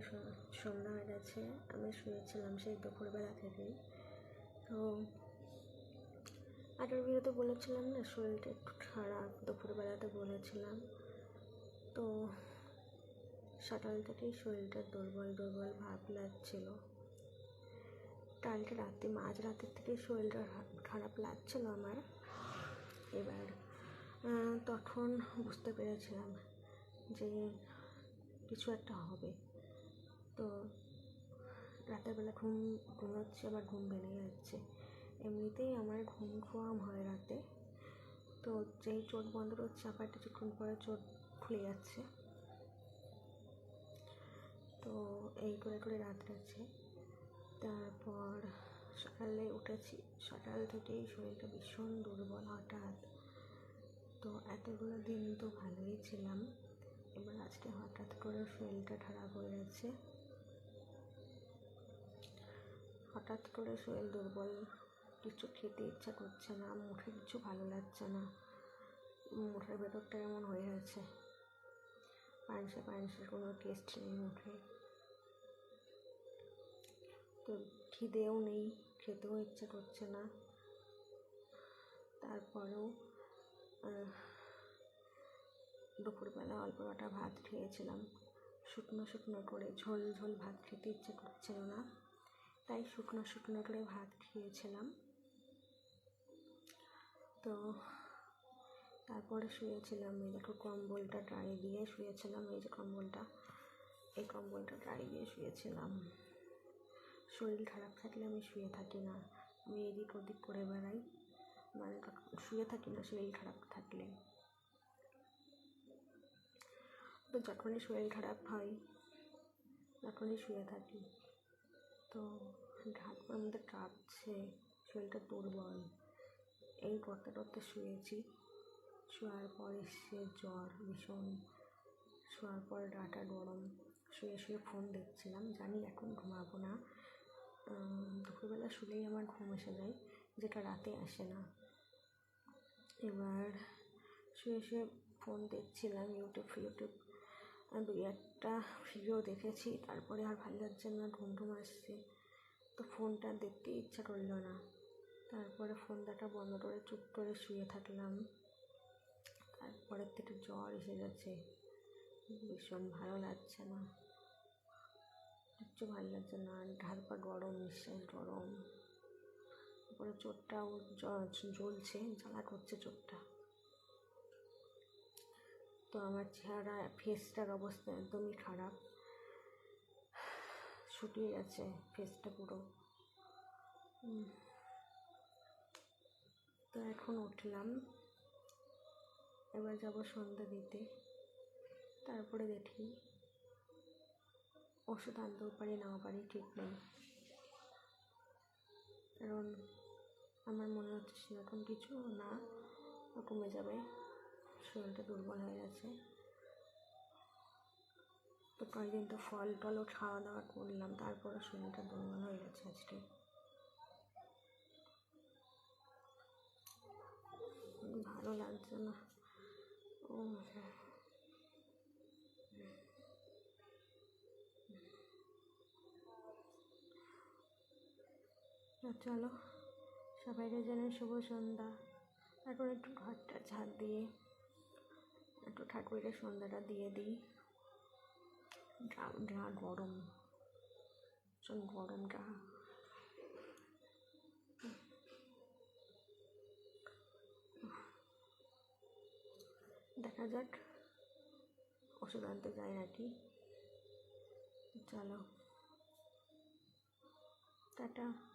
স- সন্ধ্যা হয়ে গেছে, আমি শুয়েছিলাম সেই দুপুরবেলা থেকেই। তো আগের ভিডিওতে বলেছিলাম না, শরীরটা একটু খারাপ, দুপুরবেলাতে বলেছিলাম। তো সকাল থেকেই শরীরটা দুর্বল দুর্বল ভাব লাগছিল। কালকে রাতে মাঝ রাতের থেকেই শরীরটা খারাপ লাগছিল আমার। এবার তখন বুঝতে পেরেছিলাম যে কিছু একটা হবে। রাতের বেলা ঘুম ঘুমাচ্ছি, আবার ঘুম ভেঙে যাচ্ছে। এমনিতেই আমার ঘুম কম হয় রাতে। তো যেই চোখ বন্ধ করছে, আবার কিছুক্ষণ পরে চোখ খুলে যাচ্ছে। তো এই করে করে রাত গেছে। তারপর সকালে উঠেছি। সকাল থেকেই শরীরটা ভীষণ দুর্বল হঠাৎ। তো এতগুলো দিন তো ভালোই ছিলাম। এবার আজকে হঠাৎ করে শরীরটা খারাপ হয়ে গেছে। হঠাৎ করে শরীর দুর্বল। কিছু খেতে ইচ্ছা করছে না, মুখে কিছু ভালো লাগছে না। মুখের ভেতরটা এমন হয়ে গেছে পানসে পানসে কোনো টেস্ট নেই মুখে। তো খিদেও নেই, খেতেও ইচ্ছা করছে না। তারপরেও দুপুরবেলা অল্প কটা ভাত খেয়েছিলাম। শুকনো শুকনো করে ঝোল ঝোল ভাত খেতে ইচ্ছে করছিল না। তাই শুকনো শুকনো করে ভাত খেয়েছিলাম। তো তারপরে শুয়েছিলাম, এই দেখো কম্বলটা গায়ে দিয়ে শুয়েছিলাম, এই যে কম্বলটা, এই কম্বলটা গায়ে দিয়ে শুয়েছিলাম। শরীর খারাপ থাকলে আমি শুয়ে থাকি না, আমি এদিক ওদিক করে বেড়াই মানে শুয়ে থাকি না, শরীর খারাপ থাকলে। তো যখনই শরীর খারাপ হয়, তখনই শুয়ে থাকি। তো পায়ের মধ্যে কাঁপছে শরীরটা দুর্বল। এই করতে করতে শুয়েছি। শোয়ার পর এসছে জ্বর ভীষণ। শোয়ার পর ডাটা গরম। শুয়ে শুয়ে ফোন দেখছিলাম, জানি এখন ঘুমাবো না। দুপুরবেলা শুলেই আমার ঘুম এসে যায়, যেটা রাতে আসে না। এবার শুয়ে শুয়ে ফোন দেখছিলাম, ইউটিউব আর দুই একটা ভিডিও দেখেছি, তারপরে আর ভালো লাগছে না ঘুম আসছে। তো ফোনটা দেখতে ইচ্ছা করল না। তারপরে ফোন দেখা বন্ধ করে চুপ করে শুয়ে থাকলাম। তারপরের থেকে জ্বর এসে গেছে। ভীষণ ভালো লাগছে না। কিচ্ছু ভালো লাগছে না হাত পা গরম, নিঃশ্বাস গরম। তারপরে চোটটাও জ্বলছে, জ্বালা করছে চোটটা তো আমার চেহারা ফেসটার অবস্থা একদমই খারাপ। শুকিয়ে গেছে ফেসটা পুরো। তো এখন উঠলাম। এবার যাব সন্ধ্যা দিতে। তারপরে দেখি ওষুধ আনতেও পারি নাও পারি, ঠিক নেই। কারণ আমার মনে হচ্ছে সেরকম কিছু না, কমে যাবে। শরীরটা দুর্বল হয়ে গেছে। তো কয়েকদিন তো ফল টলও খাওয়া দাওয়া করলাম তারপরে শরীরটা দুর্বল হয়ে গেছে আজকে। ভালো লাগছে না। ও চলো, সবাইকে জানাই শুভ সন্ধ্যা। এখন একটু ঘরটা ঝাড় দিয়ে একটু ঠাকুরের সন্ধ্যাটা দিয়ে দিই। যা গরম ভীষণ গরম যা। দেখা যাক, ওষুধ আনতে যাই নাকি। চলো। টাটা।